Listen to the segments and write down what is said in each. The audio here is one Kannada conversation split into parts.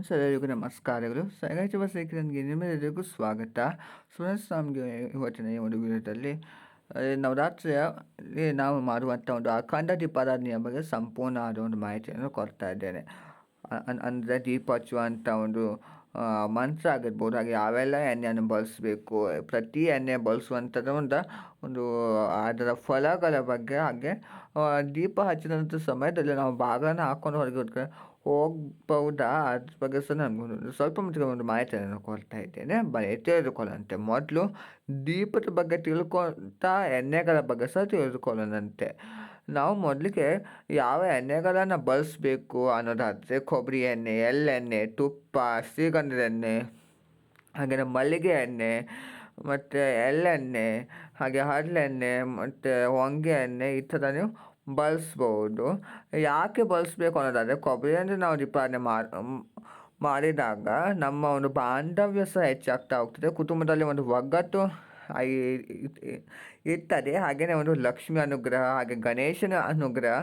ಫ್ರೆಂಡ್ಸ್ ಎಲ್ಲರಿಗೂ ನಮಸ್ಕಾರಗಳು. ಸೈಗಾಚವ ಸೇಖರನ್ಗೆ ನಿಮ್ಮೆಲ್ಲರಿಗೂ ಸ್ವಾಗತ. ಸುರೇಶ್ ನಮಗೆ ಇವತ್ತಿನ ಒಂದು ವಿಡಿಯೋದಲ್ಲಿ ನವರಾತ್ರಿಯ ನವರಾತ್ರಿಯಲ್ಲಿ ನಾವು ಮಾಡುವಂಥ ಒಂದು ಅಖಂಡ ದೀಪಾರಾಧನೆಯ ಬಗ್ಗೆ ಸಂಪೂರ್ಣ ಆದ ಒಂದು ಮಾಹಿತಿಯನ್ನು ಕೊಡ್ತಾ ಇದ್ದೇನೆ. ಅಂದರೆ ದೀಪ ಹಚ್ಚುವಂಥ ಒಂದು ಮಂತ್ರ ಆಗಿರ್ಬೋದು, ಹಾಗೆ ಯಾವೆಲ್ಲ ಎಣ್ಣೆಯನ್ನು ಬಳಸಬೇಕು. ಪ್ರತಿ ಎಣ್ಣೆ ಬಳಸುವಂಥದ್ದು ಒಂದು ಒಂದು, ಅದರ ಫಲಗಳ ಬಗ್ಗೆ ಹಾಗೆ ದೀಪ ಹಚ್ಚಿದಂಥ ಸಮಯದಲ್ಲಿ ನಾವು ಭಾಗನ ಹಾಕ್ಕೊಂಡು ಹೊರಗೆ ಹೋಗ್ತಾರೆ ಹೋಗ್ಬಹುದಾ ಅದ್ರ ಬಗ್ಗೆ ಸಹ ನನಗೊಂದು ಸ್ವಲ್ಪ ಮಟ್ಟಿಗೆ ಒಂದು ಮಾಹಿತಿಯನ್ನು ಕೊಡ್ತಾ ಇದ್ದೇನೆ. ಬರೀ ತಿಳಿದುಕೊಳ್ಳಂತೆ ಮೊದಲು ದೀಪದ ಬಗ್ಗೆ ತಿಳ್ಕೊತಾ ಎಣ್ಣೆಗಳ ಬಗ್ಗೆ ಸಹ ತಿಳಿದುಕೊಳ್ಳೋಣಂತೆ. ನಾವು ಮೊದಲಿಗೆ ಯಾವ ಎಣ್ಣೆಗಳನ್ನು ಬಳಸಬೇಕು ಅನ್ನೋದಾದರೆ ಕೊಬ್ಬರಿ ಎಣ್ಣೆ, ಎಳ್ಳೆಣ್ಣೆ, ತುಪ್ಪ ಶ್ರೀಗಂಧದ ಎಣ್ಣೆ ಹಾಗೆಯೇ ಮಲ್ಲಿಗೆ ಎಣ್ಣೆ, ಮತ್ತು ಎಳ್ಳೆಣ್ಣೆ, ಹಾಗೆ ಹರಳೆಣ್ಣೆ, ಮತ್ತು ಹೊಂಗೆ ಎಣ್ಣೆ ಈ ಥರ ನೀವು ಬಳಸ್ಬೋದು ಯಾಕೆ ಬಳಸಬೇಕು ಅನ್ನೋದಾದರೆ ಕೊಬ್ಬರಿ ಎಣ್ಣೆ ನಾವು ದೀಪಾವಳಿ ಮಾಡಿ ಮಾಡಿದಾಗ ನಮ್ಮ ಒಂದು ಬಾಂಧವ್ಯ ಸಹ ಹೆಚ್ಚಾಗ್ತಾ ಹೋಗ್ತದೆ ಕುಟುಂಬದಲ್ಲಿ ಒಂದು ಒಗ್ಗಟ್ಟು ಇರ್ತದೆ ಹಾಗೆಯೇ ಒಂದು ಲಕ್ಷ್ಮಿ ಅನುಗ್ರಹ ಹಾಗೆ ಗಣೇಶನ ಅನುಗ್ರಹ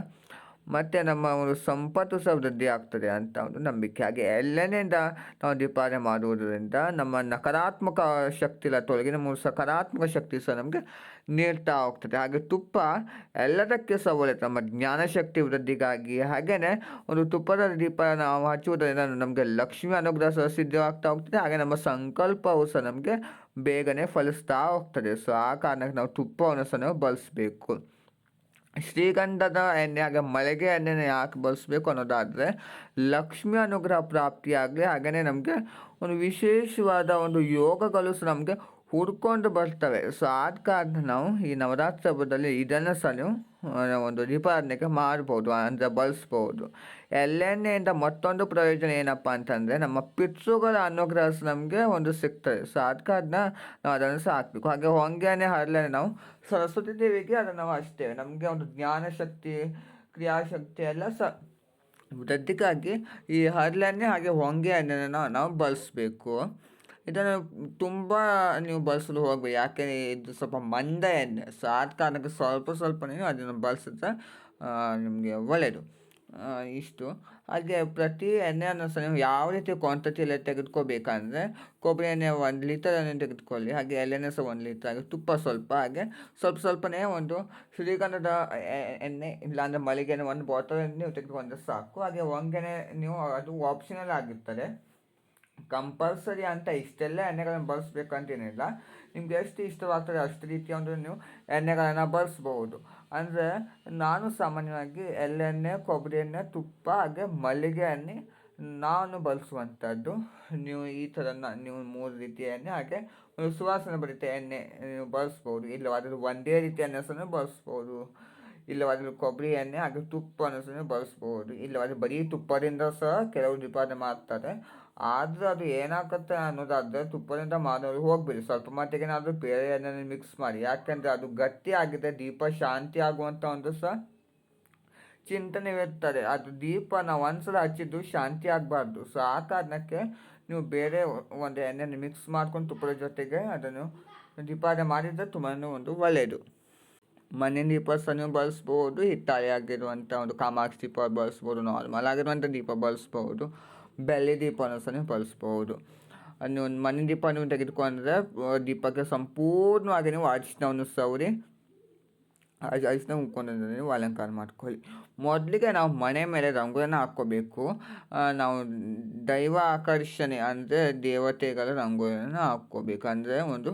ಮತ್ತು ನಮ್ಮ ಒಂದು ಸಂಪತ್ತು ಸಹ ವೃದ್ಧಿ ಆಗ್ತದೆ ಅಂತ ಒಂದು ನಂಬಿಕೆ. ಹಾಗೆ ಎಲ್ಲನೆಯಿಂದ ನಾವು ದೀಪಾವಳಿ ಮಾಡುವುದರಿಂದ ನಮ್ಮ ನಕಾರಾತ್ಮಕ ಶಕ್ತಿ ಎಲ್ಲ ತೊಲಗಿ ನಮ್ಮ ಸಕಾರಾತ್ಮಕ ಶಕ್ತಿ ಸಹ ನಮಗೆ ನೀಡ್ತಾ ಹೋಗ್ತದೆ. ಹಾಗೆ ತುಪ್ಪ ಎಲ್ಲದಕ್ಕೆ ಸಹ ಒಳ್ಳೆಯದು ನಮ್ಮ ಜ್ಞಾನಶಕ್ತಿ ವೃದ್ಧಿಗಾಗಿ ಹಾಗೆಯೇ ಒಂದು ತುಪ್ಪದ ದೀಪ ನಾವು ಹಚ್ಚುವುದರಿಂದ ನಮಗೆ ಲಕ್ಷ್ಮಿ ಅನುಗ್ರಹ ಸಹ ಸಿದ್ಧವಾಗ್ತಾ ಹೋಗ್ತದೆ. ಹಾಗೆ ನಮ್ಮ ಸಂಕಲ್ಪವು ಸಹ ನಮಗೆ ಬೇಗನೆ ಫಲಿಸ್ತಾ ಹೋಗ್ತದೆ. ಸೊ ಆ ಕಾರಣಕ್ಕೆ ನಾವು ತುಪ್ಪವನ್ನು ಸಹ ನಾವು ಬಳಸಬೇಕು. ಶ್ರೀಗಂಧದ ಎಣ್ಣೆ ಹಾಗೆ ಮಳೆಗೆ ಎಣ್ಣೆನ ಯಾಕೆ ಬಳಸಬೇಕು ಅನ್ನೋದಾದರೆ ಲಕ್ಷ್ಮಿ ಅನುಗ್ರಹ ಪ್ರಾಪ್ತಿಯಾಗಲಿ ಹಾಗೆಯೇ ನಮಗೆ ಒಂದು ವಿಶೇಷವಾದ ಒಂದು ಯೋಗಗಳು ಸಹ ನಮಗೆ ಹುಡ್ಕೊಂಡು ಬರ್ತವೆ. ಸೊ ಆದ ಕಾರಣ ನಾವು ಈ ನವರಾತ್ರಿ ಹಬ್ಬದಲ್ಲಿ ಇದನ್ನು ಸಹ ನೀವು ಒಂದು ನಿಪಾರಣೆಗೆ ಮಾಡ್ಬೋದು, ಅಂದರೆ ಬಳಸ್ಬೋದು. ಎಳ್ಳೆಣ್ಣೆಯಿಂದ ಮತ್ತೊಂದು ಪ್ರಯೋಜನ ಏನಪ್ಪ ಅಂತಂದರೆ, ನಮ್ಮ ಪಿತೃಗಳ ಅನುಗ್ರಹ ನಮಗೆ ಒಂದು ಸಿಗ್ತದೆ. ಸೊ ಆದ ಕಾರಣ ನಾವು ಅದನ್ನು ಸಹ ಹಾಗೆ ಹೊಂಗೆನೆ ಹರಲೇ ನಾವು ಸರಸ್ವತಿ ದೇವಿಗೆ ಅದನ್ನು ನಾವು ಹಚ್ತೇವೆ ನಮಗೆ ಒಂದು ಜ್ಞಾನಶಕ್ತಿ ಕ್ರಿಯಾಶಕ್ತಿ ಎಲ್ಲ ಸಹ ವೃದ್ಧಿಗಾಗಿ ಈ ಹರಳೆಣ್ಣೆ ಹಾಗೆ ಹೊಂಗೆ ಎಣ್ಣೆನ ನಾವು ಬಳಸಬೇಕು. ಇದನ್ನು ತುಂಬ ನೀವು ಬಳಸಲು ಹೋಗಬೇಕು ಯಾಕೆ ಇದು ಸ್ವಲ್ಪ ಮಂದ ಎಣ್ಣೆ ಸೊ ಆದ ಕಾರಣಕ್ಕೆ ಸ್ವಲ್ಪ ಸ್ವಲ್ಪ ನೀವು ಅದನ್ನು ಬಳಸಿದ್ರೆ ನಿಮಗೆ ಒಳ್ಳೆಯದು ಇಷ್ಟು. ಹಾಗೆ ಪ್ರತಿ ಎಣ್ಣೆಯನ್ನು ಸಹ ನೀವು ಯಾವ ರೀತಿ ಕ್ವಾಂಟಿಟಿಯಲ್ಲಿ ತೆಗೆದುಕೋಬೇಕಂದ್ರೆ ಕೊಬ್ಬರಿ ಎಣ್ಣೆ ಒಂದು ಲೀಟರ್ ಎಣ್ಣೆ ತೆಗೆದುಕೊಳ್ಳಿ, ಹಾಗೆ ಎಳ್ಳೆಣ್ಣೆ ಸಹ ಒಂದು ಲೀಟರ್ ಹಾಗೆ ತುಪ್ಪ ಸ್ವಲ್ಪ, ಹಾಗೆ ಸ್ವಲ್ಪ ಸ್ವಲ್ಪನೇ ಒಂದು ಶ್ರೀಗಂಧದ ಎಣ್ಣೆ ಇಲ್ಲಾಂದರೆ ಮಲ್ಲಿಗೆ ಒಂದು ಬಾಟಲ್ ನೀವು ತೆಗೆದುಕೊಂಡ್ರೆ ಸಾಕು. ಹಾಗೆ ಒಂಗೆನೆ ನೀವು ಅದು ಆಪ್ಷನಲ್ ಆಗಿರ್ತದೆ. ಕಂಪಲ್ಸರಿ ಅಂತ ಇಷ್ಟೆಲ್ಲ ಎಣ್ಣೆಗಳನ್ನು ಬಳಸಬೇಕಂತೇನಿಲ್ಲ. ನಿಮ್ಗೆ ಎಷ್ಟು ಇಷ್ಟವಾಗ್ತದೆ ಅಷ್ಟು ರೀತಿಯ ಒಂದು ನೀವು ಎಣ್ಣೆಗಳನ್ನು ಬಳಸ್ಬೋದು. ಅಂದರೆ ನಾನು ಸಾಮಾನ್ಯವಾಗಿ ಎಳ್ಳೆಣ್ಣೆ ಕೊಬ್ಬರಿ ಎಣ್ಣೆ ತುಪ್ಪ, ಹಾಗೆ ಮಲ್ಲಿಗೆ ಎಣ್ಣೆ ನಾನು ಬಳಸುವಂಥದ್ದು. ನೀವು ಈ ಥರ ನೀವು ಮೂರು ರೀತಿಯ ಎಣ್ಣೆ, ಹಾಗೆ ಸುವಾಸನೆ ಭರಿತ ಎಣ್ಣೆ ನೀವು ಬಳಸ್ಬೋದು. ಇಲ್ಲವಾದರೂ ಒಂದೇ ರೀತಿಯ ಎಣ್ಣೆ ಸಹ ಬಳಸ್ಬೋದು. ಇಲ್ಲವಾದರೆ ಕೊಬ್ಬರಿ ಎಣ್ಣೆ, ಹಾಗೆ ತುಪ್ಪವನ್ನು ಸಹ ಬಳಸ್ಬೋದು. ಇಲ್ಲವಾದರೆ ಬರೀ ತುಪ್ಪದಿಂದ ಸಹ ಕೆಲವು ಉತ್ಪಾದನೆ ಮಾಡ್ತಾರೆ. ಆದರೂ ಅದು ಏನಾಗುತ್ತೆ ಅನ್ನೋದಾದರೆ ತುಪ್ಪದಿಂದ ಮಾಡೋರು ಹೋಗ್ಬೇಡಿ. ಸ್ವಲ್ಪ ಮಟ್ಟಿಗೆ ಏನಾದರೂ ಬೇರೆ ಎಣ್ಣೆ ಮಿಕ್ಸ್ ಮಾಡಿ. ಯಾಕೆಂದರೆ ಅದು ಗಟ್ಟಿ ಆಗಿದೆ, ದೀಪ ಶಾಂತಿ ಆಗುವಂಥ ಒಂದು ಸಹ ಚಿಂತನೆ ಇರ್ತದೆ. ಅದು ದೀಪ ನಾವು ಒಂದ್ಸಲ ಹಚ್ಚಿದ್ದು ಶಾಂತಿ ಆಗಬಾರ್ದು. ಸೊ ಆ ಕಾರಣಕ್ಕೆ ನೀವು ಬೇರೆ ಒಂದು ಎಣ್ಣೆಯನ್ನು ಮಿಕ್ಸ್ ಮಾಡ್ಕೊಂಡು ತುಪ್ಪದ ಜೊತೆಗೆ ಅದನ್ನು ದೀಪಾವಳಿ ಮಾಡಿದರೆ ತುಂಬಾ ಒಂದು ಒಳ್ಳೆಯದು ಮನೆ ದೀಪ ಸಹ ನೀವು ಬಳಸ್ಬೋದು, ಹಿತ್ತಾಳೆ ಆಗಿರುವಂಥ ಒಂದು ಕಾಮಾಕ್ಷಿ ದೀಪ ಬಳಸ್ಬೋದು ನಾರ್ಮಲ್ ಆಗಿರುವಂಥ ದೀಪ ಬಳಸ್ಬೋದು. ಬೆಳ್ಳಿ ದೀಪವನ್ನು ಸಹ ನೀವು ಬಳಸ್ಬೋದು ನೀವು ಮನೆ ದೀಪ ನೀವು ತೆಗೆದುಕೊಂಡ್ರೆ ದೀಪಕ್ಕೆ ಸಂಪೂರ್ಣವಾಗಿ ನೀವು ಅರಿಶಿನವನ್ನು ಸವರಿ ಅರಿಶಿನ ಉಂಕೊಂಡು ನೀವು ಅಲಂಕಾರ ಮಾಡ್ಕೊಳ್ಳಿ. ಮೊದಲಿಗೆ ನಾವು ಮನೆ ಮೇಲೆ ರಂಗೋಲಿಯನ್ನು ಹಾಕ್ಕೋಬೇಕು. ನಾವು ದೈವ ಆಕರ್ಷಣೆ ಅಂದರೆ ದೇವತೆಗಳ ರಂಗೋಲಿಯನ್ನು ಹಾಕ್ಕೋಬೇಕು. ಅಂದರೆ ಒಂದು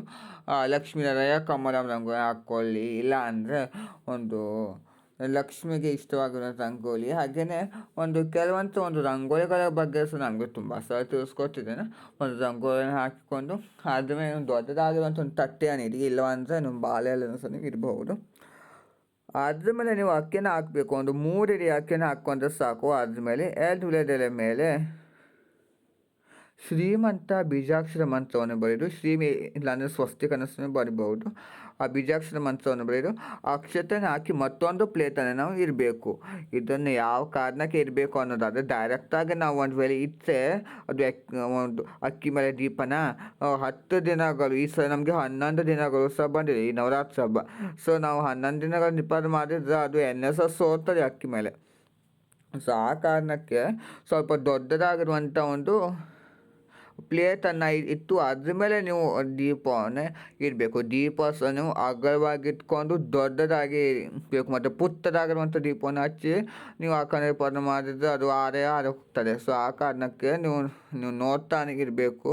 ಲಕ್ಷ್ಮೀನಾರಾಯ ಕಮಲ ರಂಗೋಲಿ ಹಾಕ್ಕೊಳ್ಳಿ. ಇಲ್ಲ ಅಂದರೆ ಒಂದು ಲಕ್ಷ್ಮಿಗೆ ಇಷ್ಟವಾಗಿರೋ ರಂಗೋಲಿ. ಹಾಗೆಯೇ ಒಂದು ಕೆಲವಂತ ಒಂದು ರಂಗೋಲಿಗಳ ಬಗ್ಗೆ ಸಹ ನನಗೆ ತುಂಬ ಸಲ ತಿಳಿಸ್ಕೊಟ್ಟಿದ್ದೇನೆ. ಒಂದು ರಂಗೋಲಿಯನ್ನು ಹಾಕಿಕೊಂಡು ಅದ್ರ ಮೇಲೆ ಒಂದು ದೊಡ್ಡದಾಗಿರುವಂಥ ಒಂದು ತಟ್ಟೆಯನ್ನು ಇಡಿ ಇಲ್ಲವಂದರೆ ನಿಮ್ಮ ಬಾಳೆ ಎಲೆನೂ ಸಹ ನೀವು ಇಡಬಹುದು ಅದ್ರ ಮೇಲೆ ನೀವು ಅಕ್ಕಿನ ಹಾಕಬೇಕು. ಒಂದು ಮೂರು ಇಡಿ ಅಕ್ಕಿನ ಹಾಕ್ಕೊಂಡ್ರೆ ಸಾಕು. ಅದ್ರ ಮೇಲೆ ಎರಡು ಉಳಿದೆಲೆ ಮೇಲೆ ಶ್ರೀಮಂತ ಬೀಜಾಕ್ಷರ ಮಂತ್ರವನ್ನು ಬರೆದು ಶ್ರೀ ಇಲ್ಲಾಂದರೆ ಸ್ವಸ್ತಿ ಕನಸನ್ನು ಬರಿಬಹುದು. ಆ ಬೀಜಾಕ್ಷರ ಮಂತ್ರವನ್ನು ಬರೆದು ಆ ಅಕ್ಷತೆನ ಹಾಕಿ ಮತ್ತೊಂದು ಪ್ಲೇಟನ್ನು ನಾವು ಇರಬೇಕು. ಇದನ್ನು ಯಾವ ಕಾರಣಕ್ಕೆ ಇರಬೇಕು ಅನ್ನೋದಾದರೆ ಡೈರೆಕ್ಟಾಗಿ ನಾವು ಒಂದು ವೇಳೆ ಇಟ್ಟರೆ ಅದು ಒಂದು ಅಕ್ಕಿ ಮೇಲೆ ದೀಪನ ಹತ್ತು ದಿನಗಳು, ಈ ಸಲ ನಮಗೆ ಹನ್ನೊಂದು ದಿನಗಳು ಸಹ ಬಂದಿದೆ, ಈ ನವರಾತ್ರಿ ಹಬ್ಬ. ಸೊ ನಾವು ಹನ್ನೊಂದು ದಿನಗಳು ದೀಪ ಮಾಡಿದರೆ ಅದು ಎಣ್ಣೆ ಸಹ ಸೋರ್ತದೆ ಅಕ್ಕಿ ಮೇಲೆ. ಸೊ ಆ ಕಾರಣಕ್ಕೆ ಸ್ವಲ್ಪ ದೊಡ್ಡದಾಗಿರುವಂಥ ಒಂದು ಪ್ಲೇಟನ್ನು ಇಟ್ಟು ಅದ್ರ ಮೇಲೆ ನೀವು ದೀಪವನ್ನೇ ಇಡಬೇಕು. ದೀಪ ಸಹ ಇಟ್ಕೊಂಡು ದೊಡ್ಡದಾಗಿ ಬೇಕು ಮತ್ತು ಪುಟ್ಟದಾಗಿರುವಂಥ ದೀಪವನ್ನು ಹಚ್ಚಿ ನೀವು ಆ ಕಡೆ ಮಾಡಿದರೆ ಅದು ಆರೇ ಆರೆ ಹೋಗ್ತದೆ. ಸೊ ಆ ಕಾರಣಕ್ಕೆ ನೀವು ನೀವು ನೋಡ್ತಾನೆ ಇರಬೇಕು.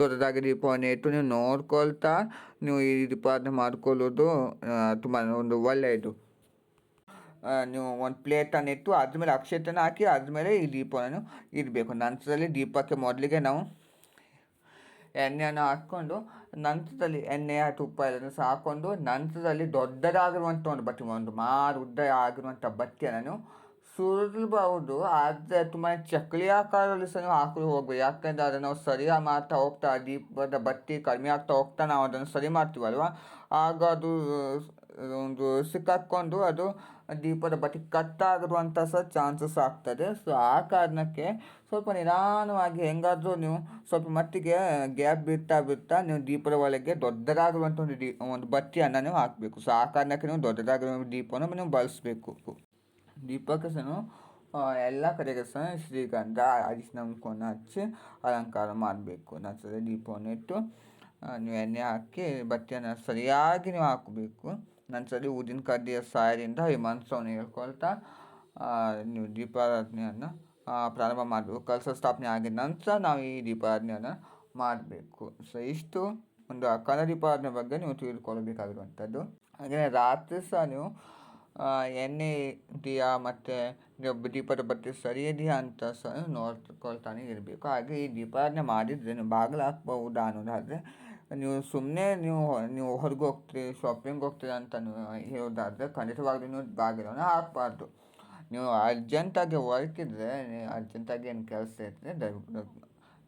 ದೊಡ್ಡದಾಗಿ ದೀಪವನ್ನು ಇಟ್ಟು ನೀವು ನೋಡ್ಕೊಳ್ತಾ ನೀವು ಈ ದೀಪಾವಣೆ ಮಾಡ್ಕೊಳ್ಳೋದು ತುಂಬ ಒಂದು ಒಳ್ಳೆಯದು. ನೀವು ಒಂದು ಪ್ಲೇಟನ್ನು ಇಟ್ಟು ಅದ್ರ ಮೇಲೆ ಅಕ್ಷತೆನ ಹಾಕಿ ಅದ್ರ ಮೇಲೆ ಈ ದೀಪವನ್ನು ಇಡಬೇಕು. ನಂತರದಲ್ಲಿ ದೀಪಕ್ಕೆ ಮೊದಲಿಗೆ ನಾವು ಎಣ್ಣೆಯನ್ನು ಹಾಕ್ಕೊಂಡು ನಂತರದಲ್ಲಿ ಎಣ್ಣೆಯ ತುಪ್ಪ ಎಲ್ಲ ಸಹ ಹಾಕ್ಕೊಂಡು ನಂತರದಲ್ಲಿ ದೊಡ್ಡದಾಗಿರುವಂಥ ಒಂದು ಬಟ್ಟೆ, ಒಂದು ಮಾರು ಉದ್ದ ಆಗಿರುವಂಥ ಬಟ್ಟೆಯನ್ನು ಸುರಿಬಹುದು ಆದರೆ ತುಂಬ ಚಕ್ಕಲಿ ಆಕಾರದಲ್ಲಿ ಸಹ ಹಾಕಲು ಹೋಗ್ಬೇಕು. ಯಾಕೆಂದರೆ ಅದನ್ನು ನಾವು ಸರಿಯಾಗಿ ಮಾಡ್ತಾ ಹೋಗ್ತಾ, ದೀಪದ ಬತ್ತಿ ಕಡಿಮೆ ಆಗ್ತಾ ಹೋಗ್ತಾ ನಾವು ಅದನ್ನು ಸರಿ ಮಾಡ್ತೀವಲ್ವ? ಆಗ ಅದು ಒಂದು ಸಿಕ್ಕಾಕ್ಕೊಂಡು ಅದು ದೀಪದ ಬತ್ತಿ ಕಟ್ಟಾಗಿರುವಂಥ ಸಹ ಚಾನ್ಸಸ್ ಆಗ್ತದೆ. ಸೊ ಆ ಕಾರಣಕ್ಕೆ ಸ್ವಲ್ಪ ನಿಧಾನವಾಗಿ ಹೆಂಗಾದರೂ ನೀವು ಸ್ವಲ್ಪ ಮಟ್ಟಿಗೆ ಗ್ಯಾಪ್ ಬಿಡ್ತಾ ಬಿಡ್ತಾ ನೀವು ದೀಪದ ಒಳಗೆ ದೊಡ್ಡದಾಗಿರುವಂಥ ಒಂದು ದೀ ಒಂದು ಬತ್ತಿಯನ್ನು ನೀವು ಹಾಕಬೇಕು. ಸೊ ಆ ಕಾರಣಕ್ಕೆ ನೀವು ದೊಡ್ಡದಾಗಿರುವ ದೀಪವನ್ನು ನೀವು ಬಳಸಬೇಕು. ದೀಪಕ್ಕೆ ಸಹ ಎಲ್ಲ ಕಡೆಗೆ ಸಹ ಶ್ರೀಗಂಧ, ಅರಿಶಿನ ಕುಂಕುಮನ ಹಚ್ಚಿ ಅಲಂಕಾರ ಮಾಡಬೇಕು. ನಂತರ ದೀಪವನ್ನು ಇಟ್ಟು ನೀವು ಎಣ್ಣೆ ಹಾಕಿ ಬತ್ತಿಯನ್ನು ಸರಿಯಾಗಿ ನೀವು ಹಾಕಬೇಕು. ನಂತರ ಊದಿನ ಕಡ್ಡಿಯ ಸಹಾಯದಿಂದ ಈ ಮಂತ್ರವನ್ನು ಹೇಳ್ಕೊಳ್ತಾ ನೀವು ದೀಪಾರಾಧನೆಯನ್ನು ಪ್ರಾರಂಭ ಮಾಡಬೇಕು. ಕಲಶ ಸ್ಥಾಪನೆ ಆಗಿದ ನಂತರ ನಾವು ಈ ದೀಪಾರಾಧನೆಯನ್ನು ಮಾಡಬೇಕು. ಸೊ ಇಷ್ಟು ಒಂದು ಅಖಂಡ ದೀಪಾರಾಧನೆ ಬಗ್ಗೆ ನೀವು ತಿಳಿದುಕೊಳ್ಳಬೇಕಾಗಿರುವಂಥದ್ದು ಹಾಗೆ ರಾತ್ರಿ ಸಹ ನೀವು ಎಣ್ಣೆ ಇದೆಯಾ ಮತ್ತು ದೀಪದ ಬತ್ತಿ ಸರಿ ಇದೆಯಾ ಅಂತ ಸಹ ನೋಡ್ಕೊಳ್ತಾನೆ ಇರಬೇಕು. ಹಾಗೆ ಈ ದೀಪಾರಾಧನೆ ಮಾಡಿದರೆ ನೀವು ಬಾಗಿಲು ಹಾಕ್ಬಹುದಾ ಅನ್ನೋದಾದರೆ ನೀವು ಸುಮ್ಮನೆ ನೀವು ನೀವು ಹೊರಗೆ ಹೋಗ್ತೀರಿ ಶಾಪಿಂಗ್ ಹೋಗ್ತೀರಿ ಅಂತ ನೀವು ಹೇಳೋದಾದರೆ ಖಂಡಿತವಾಗ್ಲೂ ನೀವು ಬಾಗಿಲನ್ನು ಹಾಕಬಾರ್ದು. ನೀವು ಅರ್ಜೆಂಟಾಗಿ ವರ್ಕ್ ಇದ್ದರೆ ಅರ್ಜೆಂಟಾಗಿ ಏನು ಕೆಲಸ ಇದ್ದರೆ ದಯವಿಟ್ಟು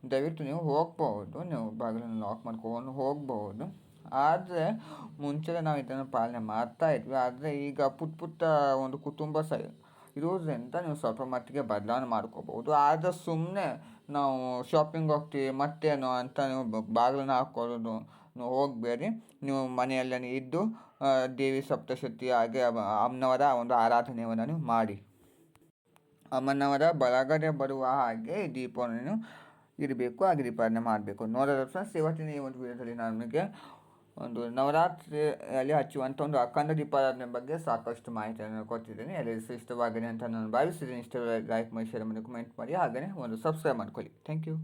ದಯವಿಟ್ಟು ನೀವು ಹೋಗ್ಬೋದು ನೀವು ಬಾಗಿಲನ್ನು ಲಾಕ್ ಮಾಡ್ಕೊಂಡು ಹೋಗ್ಬೋದು ಆದರೆ ಮುಂಚೆ ನಾವು ಇದನ್ನು ಪಾಲನೆ ಮಾಡ್ತಾ ಇದ್ವಿ. ಆದರೆ ಈಗ ಪುಟ್ಟ ಪುಟ್ಟ ಒಂದು ಕುಟುಂಬ ಸೈ ಇರೋದ್ರಿಂದ ನೀವು ಸ್ವಲ್ಪ ಮಟ್ಟಿಗೆ ಬದಲಾವಣೆ ಮಾಡ್ಕೋಬೋದು ಆದರೆ ಸುಮ್ಮನೆ ನಾವು ಶಾಪಿಂಗ್ ಹೋಗ್ತೀವಿ, ಮತ್ತೇನು ಅಂತ ನೀವು ಬಾಗಿಲನ್ನ ಹಾಕ್ಕೊಳ್ಳೋದು ಹೋಗಬೇಡಿ. ನೀವು ಮನೆಯಲ್ಲೇ ಇದ್ದು ದೇವಿ ಸಪ್ತಶತಿ ಹಾಗೆ ಅಮ್ಮನವರ ಒಂದು ಆರಾಧನೆಯನ್ನು ನೀವು ಮಾಡಿ. ಅಮ್ಮನವರ ಬಳಗಡೆ ಬರುವ ಹಾಗೆ ದೀಪವನ್ನು ಇರಬೇಕು ಹಾಗೆ ದೀಪಾವಣೆ ಮಾಡಬೇಕು. ನೋಡೋದ್ರ ಫ್ರೆಂಡ್ಸ್ ಇವತ್ತಿನ ಈ ಒಂದು ವಿಡಿಯೋದಲ್ಲಿ ನಿಮಗೆ ಒಂದು ನವರಾತ್ರಿಯಲ್ಲಿ ಹಚ್ಚುವಂಥ ಒಂದು ಅಖಂಡ ದೀಪಾರಾಧನೆ ಬಗ್ಗೆ ಸಾಕಷ್ಟು ಮಾಹಿತಿಯನ್ನು ಕೊಟ್ಟಿದ್ದೇನೆ. ಎಲ್ಲರಿಗೂ ಇಷ್ಟವಾಗಿದೆ ಅಂತ ನಾನು ಭಾವಿಸಿದ್ದೀನಿ ಇಷ್ಟ ಲೈಕ್ ಮಾಡಿ ಶೇರ್ ಮಾಡಿ ಕಮೆಂಟ್ ಮಾಡಿ ಹಾಗೆಯೇ ಒಂದು ಸಬ್ಸ್ಕ್ರೈಬ್ ಮಾಡ್ಕೊಳ್ಳಿ. Thank you